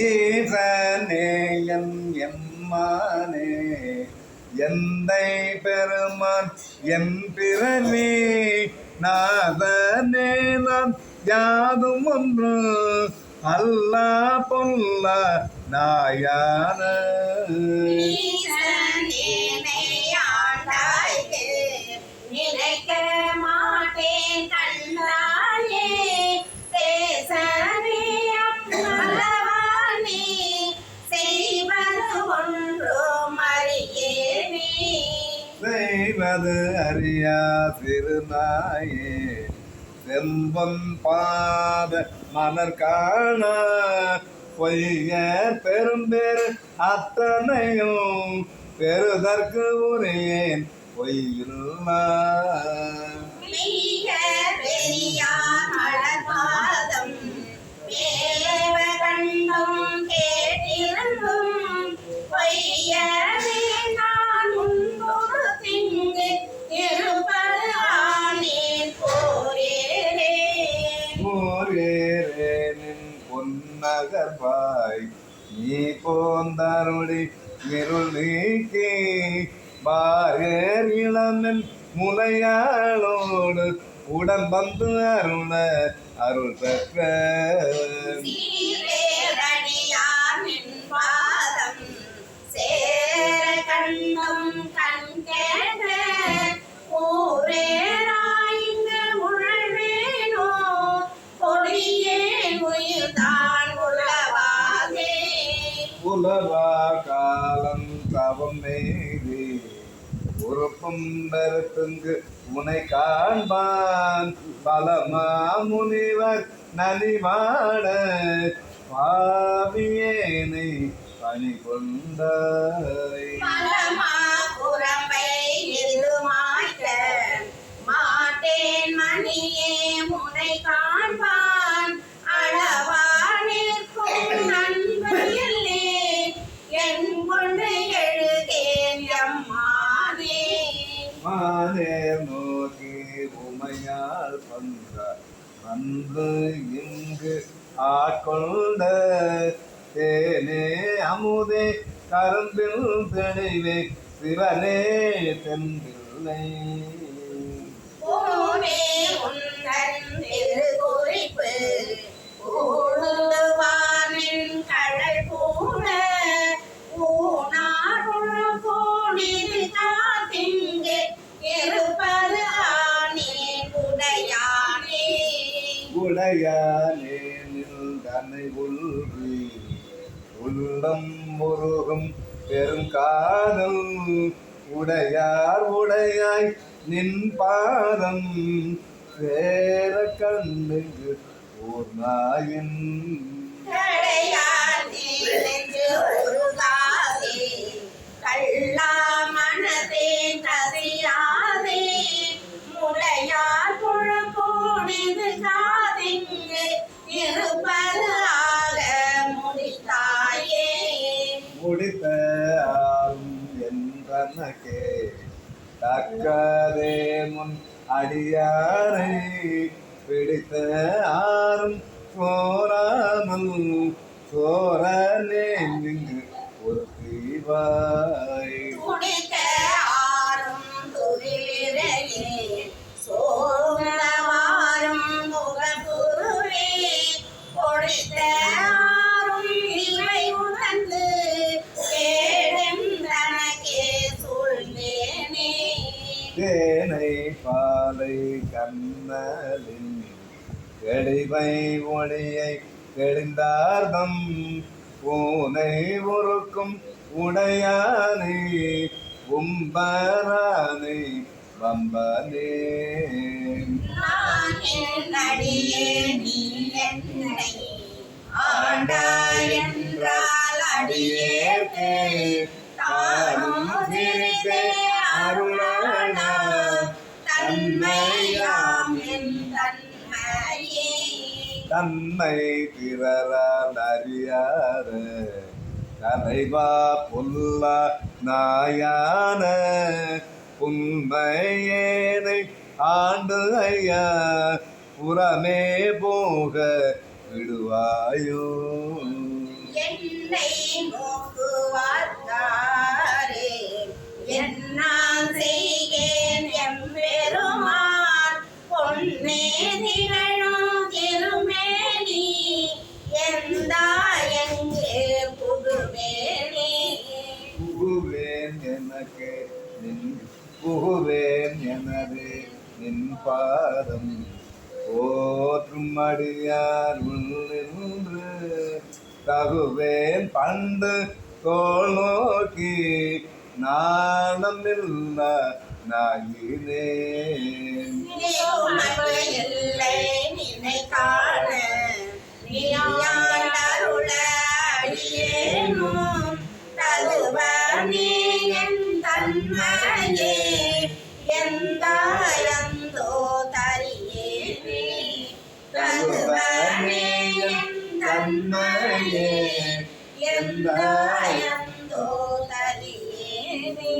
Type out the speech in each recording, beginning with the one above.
ஈசனே எம்மானே எந்தை பெருமான் என் பிறவி நாதனே நான் யாதும் ஒன்று அல்லா பொல்ல நாயான. செய்வது அறியா சிறுநாயே செம்பன் பாத மலர் காண பொய்ய பெரும்பெரு அத்தனையும் பெருதற்கு உரையேன் பொய்யில்லா மெய்ய பெரியார் மலர்பாதம் மேவ கண்டும் பொன்னகர்பாய் நீ போந்தருளி இருள் நீக்கி பாரேர் இளமென் முலையாளோடு உடன் வந்து அருள அருள் பெற்ற உறுப்பும் பெருத்துங்கு உனை காண்பான் பலமா முனிவர் நலிவாட பாவியேனை பணி கொண்டாய் மலமா மாட்டேன் மணியே முனை காண்பான். அளவா நிற்கும் என் கொண்டு மானேர் நோக்கி உமையால் பந்த வந்து இங்கு ஆட்கொண்ட தேனே அமுதே கரும்பில் தெளிவே சிவனே தென்பில்லை பூனே உந்தன் திருக்குறிப்பு ஊழுவானின் கடல் பூண ஊனார் உழப்போனிது உடையானே நின்றனை உள்வி உள்ளம் முருகும் பெருங்காதல். உடையார் உடையாய் நின் பாதம் வேற கண்ணுக்கு ஓர் நாயின் மனதே கசியாதே முளையார் குழப்போடு இருப்பது ஆக முடித்தாயே முடித்த ஆளும் என்றனக்கே தக்கதே முன் அடியாரை பிடித்த ஆறும் சோராமல் சோரனே இங்கு ஒரு தீவாய் கெடிந்தார்தம் பூனை உருக்கும் உடையானை உம்பரானை வம்பனே. நான் தன்னை பிறரால் அறியாத தலைவா பொல்லா நாயான புன்மையேனை ஆண்டு ஐயா புறமே போக விடுவாயோ? என்னை நோக்குவார்த்தாரே என்னால் செய்கேன் எனக்கு நின் புகுவேன் எனது நின் பாதம். போற்றும் அடியார் நின்று தகுவேன் பண்டு தோல் நோக்கி நாணமில்ல நாயினேன். நினைக்கான ആയേ എന്തായെന്തോ തരിയേനേ ഭഗവാനേ തന്മയേ എന്തായെന്തോ തരിയേനേ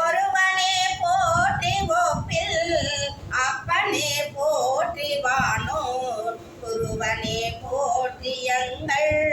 ஒருவனே போற்றி ஒப்பில் அப்பனே போற்றி வானோர். ஒருவனே போற்றி எங்கள்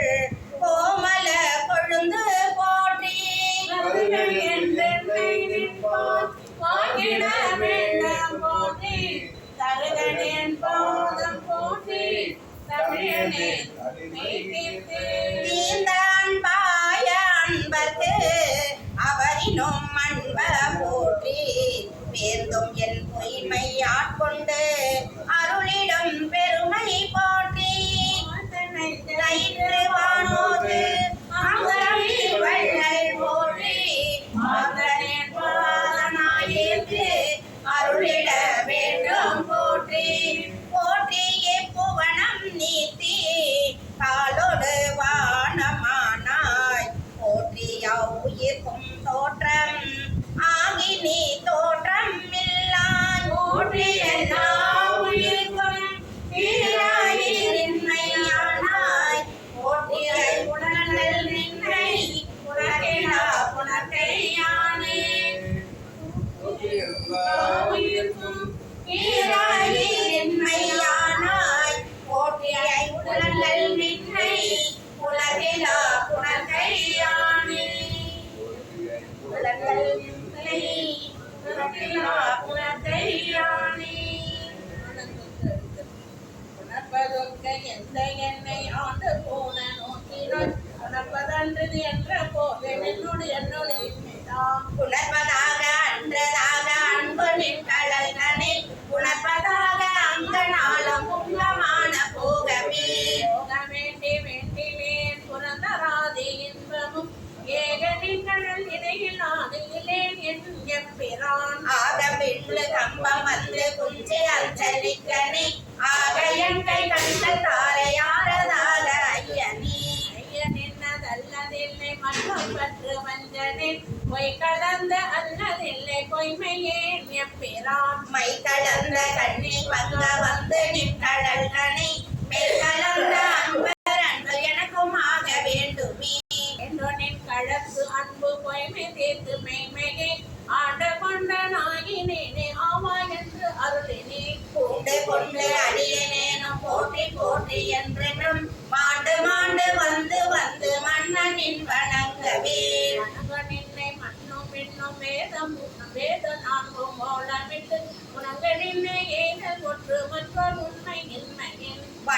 பற்று வஞ்சனின் பொய் கலந்த அல்லதில்லை பொய்மையே எம்பிரான் மை கலந்த கண்ணில் வந்த வந்து நின்றடல் கனி மெய்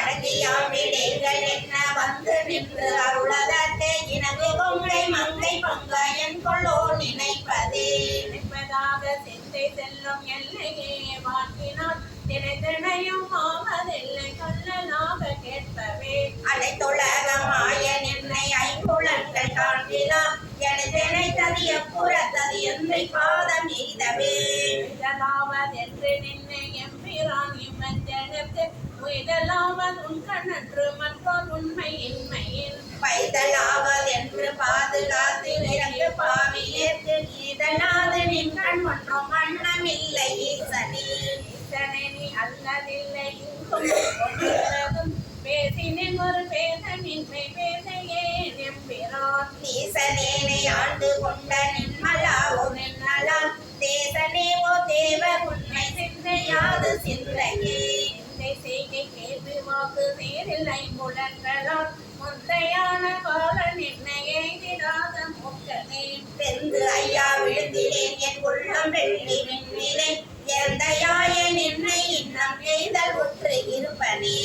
வழங்கியாவிடேங்கள் என்ன வந்து நின்று அருளதே இனகு பொங்கை மங்கை பங்க கொள்ளோ நினைப்பதே. நினைப்பதாக சிந்தை செல்லும் எல்லையே வாழ்த்தினால் தினைத்தினையும் ஆவதில்லை கல்லலாக கேட்பவே. அனைத்துலகமாய ஐம்புலன்கள் எப்புறத்தது என்னை பாதம் எய்தவே என்று நின்னை எம்பிரான் இம்மஞ்சனத்து உன் கண்ணன்று மற்றொரு உண்மை இன்மையின் பைதலாவதென்று பாதுகாத்து விரங்கு பாவியேற்று நின்றன் வண்ணமில்லை ஈசனே. ஈசனே நீ அல்லதில்லை. இங்கும் பேசினேன் ஒரு பேதமின்மை பேதையே. எம்பிரான் நீசனேனை ஆண்டு கொண்ட நின்மலாவோ இல்லை புலன்களால் முந்தையான கால நிர்ணய திராத முக்கனே ஐயா விழுந்திலேன் என் உள்ளம் வெள்ளி விண்ணிலே எந்தையாய நின்னை இன்னம் எய்தல் ஒற்று இருப்பனே.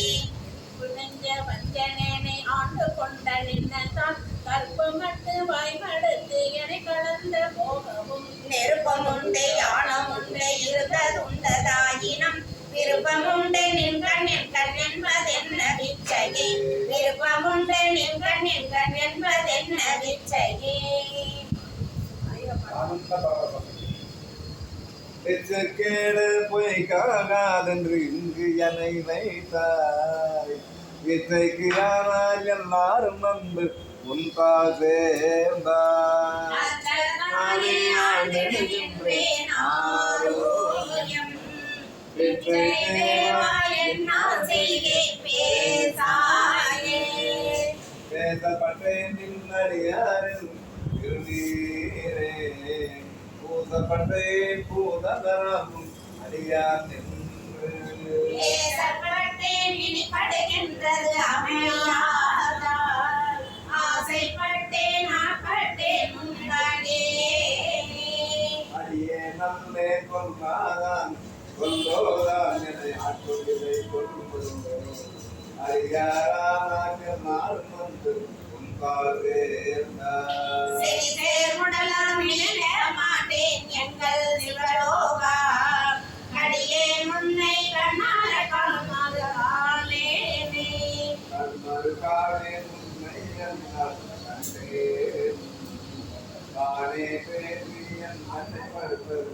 குழஞ்ச வஞ்சனேனை ஆண்டு கொண்ட நின்னதான் கற்பு மட்டு வாய்மடுத்து என கலந்த போகவும். நெருப்பமுண்டே யானம் உண்டே இருந்ததுண்டதாயினம் விருப்பமுண்டே நின்கண் நின்கண் என்பதென்ன விச்சகே? விருப்பமுண்டே நின்கண் நின்கண் என்பதென்ன விச்சகே? கேடு பொய்க்காகாதென்று இங்கு என்னை வைத்தாய். வித்தைக்கு ஆனால் எல்லாரும் வந்து உன் சேர்ந்தாய். நானே விற்றை தேவா என்னால் செய்கேன் பேசாயே பேசப்பட்டேன் நின்னடியாரின் திருநீரே பூசப்பட்டேன் பூதராகும் அடியார் நின்று பேசப்பட்டேன் அமையாதால் ஆசைப்பட்டேன் முன்னாடியே அடியே நம்மே கொள்ளாதான் கொல்லோதான் என்னை ஆட்டுவதை கொள்ளும் அறியாராக நாளும் வந்து உன் கால் சேர்ந்தார் செவி சேர்முடலாம் இழ மாட்டேன் எங்கள் சிவலோகா அடியே முன்னை கண்ணார காணாத காணேனே கண்மறு காணே உன்னை என்னால் கண்டேன் காணே பேசி என் அன்னை மறுப்பது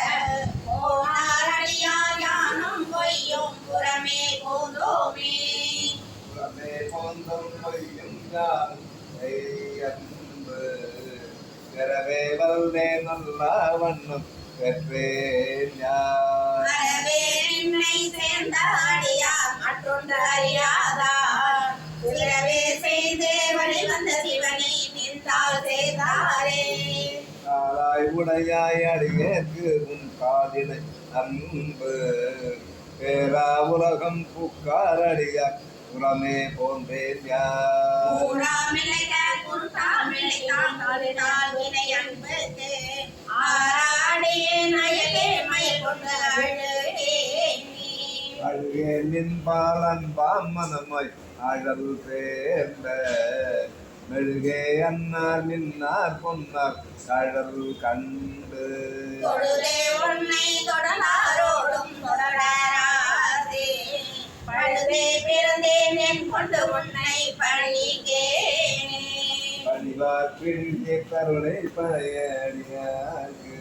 போந்தோமே புறமே போந்தும் யாரும் அன்பு பெறவே வல்லே நல்லா வண்ணம் பெற்றேன் யார் அறவே என்னை சேர்ந்த அடியார் மற்றொன்று அறியாதார் சிறவே செய்தே வழிவந்த சிவனே நின்றால் செய்தாரே உடையாய் அடியேற்கு உன் காதினை அன்பு பேரா உலகம் புக்காரடிய புறமே போன்றேன் அழகே நின்பால் அன்பாம் மனமாய் அழல் சேர்ந்த மெழுகே அன்னார் நின்னார் பொன்னார் கடல் கண்டு. தொடலாரோடும் தொடரா பழுதே பிறந்தேன் என் கொண்டு உன்னை பணிகேனே. பிழிய கருணை பழைய அடியார்க்கு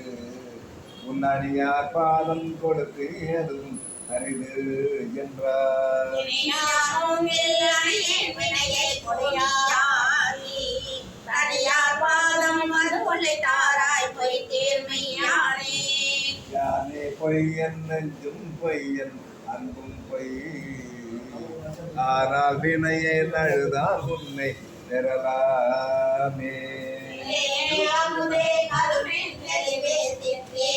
உன்னடியார் பாதம் கொடுத்து அதுவும் அரிது என்றார். தனியார் பாதம் அது கொள்ளை தாராய் பொய் தீர்மையானே. யானே பொய்யன் நெஞ்சும் பொய்யன் அன்பும் பொய். ஆனால் வினையை அழுதால் உன்னை பெறலாமே. அமுதே கருவின் தெளிவே திற்றே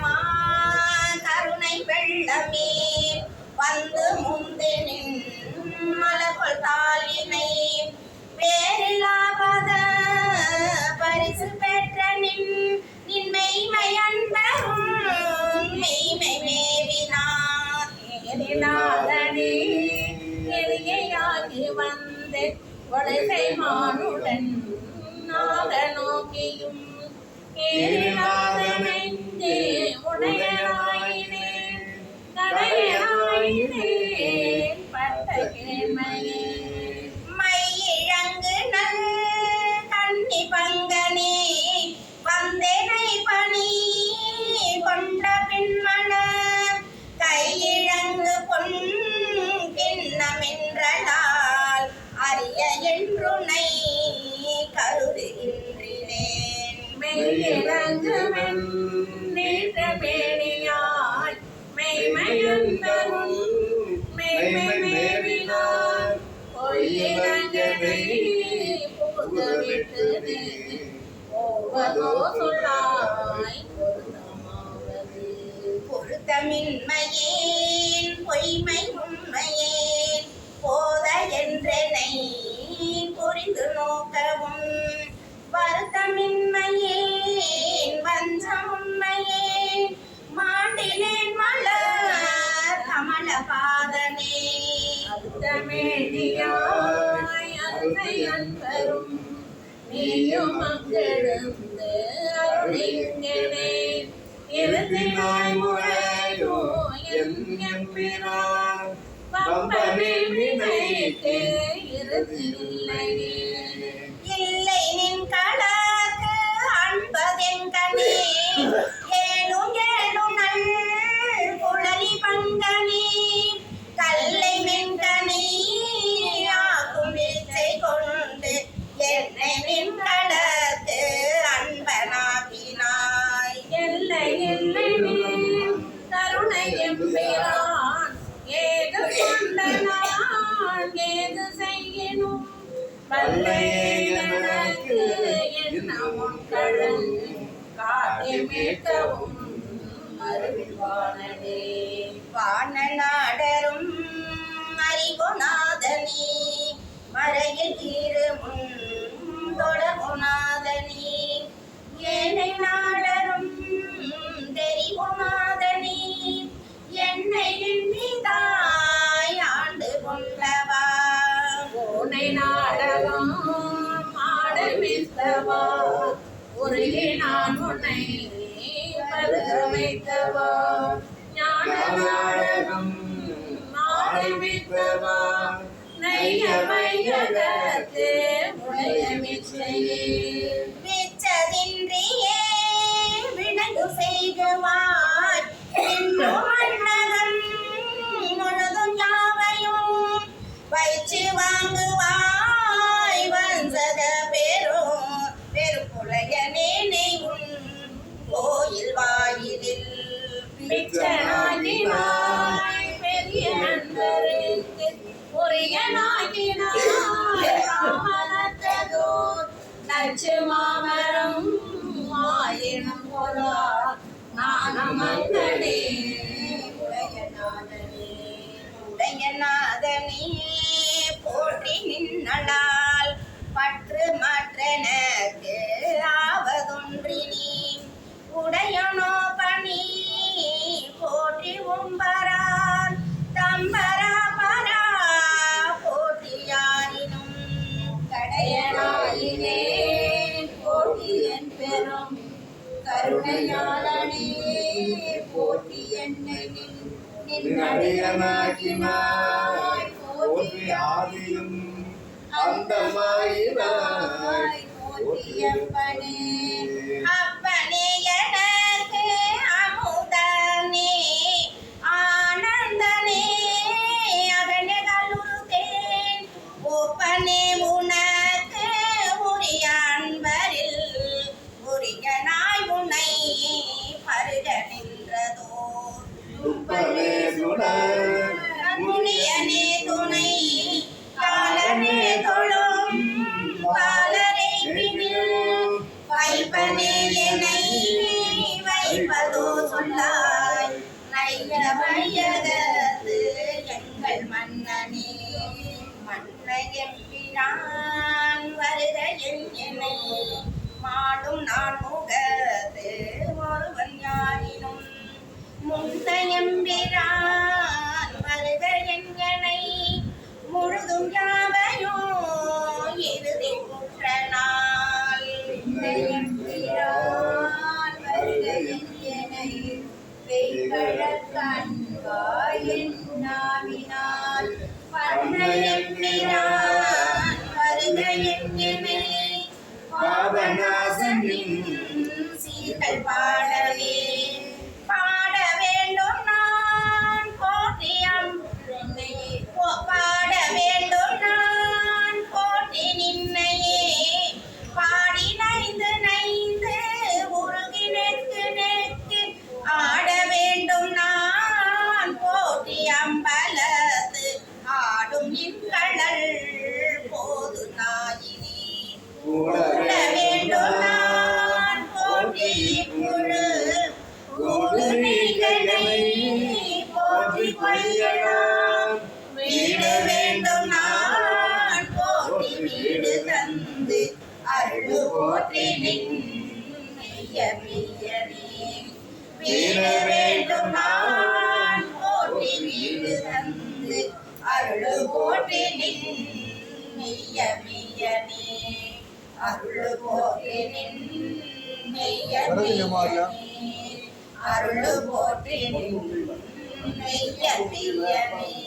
மா வந்து வளைசை மானுடன் நாக நோக்கியும் உடையனாயினேன் கடையனாயினேன் பட்ட கேமையே போவதோ சொல்லாய் பொருத்தமின்மையேன் பொய்மை உண்மையேன் போத என்றனை புரிந்து நோக்கவும். வருத்தமின்மையேன் வஞ்சம் உண்மையேன் மாண்டிலேன் மலர் அன்னை அன்பரும் நீயும் மக்களும் அருளிங்கனே இருந்தினாய் முறையோ என் எம்பிரான் பம்பனில் வினைக்கு இறுதியில்லையே இல்லை நின் கடாக்கு அன்பதெங்கனே ஏனும் வல்லையே எனக்கு என்னமும் கழல் காட்டி மீட்கவும் அருள்வானே வானநாடரும் அறிகுநாதனே மறையில் இருமுன் தொடர்குநாதனே ஏனை நாடு வைத்தவா ஞான நாடகம் ஆடமித்தவா நைய உடைய மிச்சையே அமைச்சனாகினாய் பெரிய நண்பருக்கு உரியனாகினாய் ராமனத்ததோ நச்சு மாமரம் ஆயினும் பொலா நானமங்கனே உடையநாதனே உடையநாதனே போற்றி நின்னடால் பற்று மற்றனக்கு ஆவதொன்றினி உடையனோ அடையமாக்கினாய் போற்றி ஆதியும் அந்தமாயினாய் போற்றியப்பனே அப்பனே. எனக்கு அமுதனே ஆனந்தனே அகனகலுருகேன் ஒப்பனே Boa. அருள் போற்றி மெய்ய மெய்ய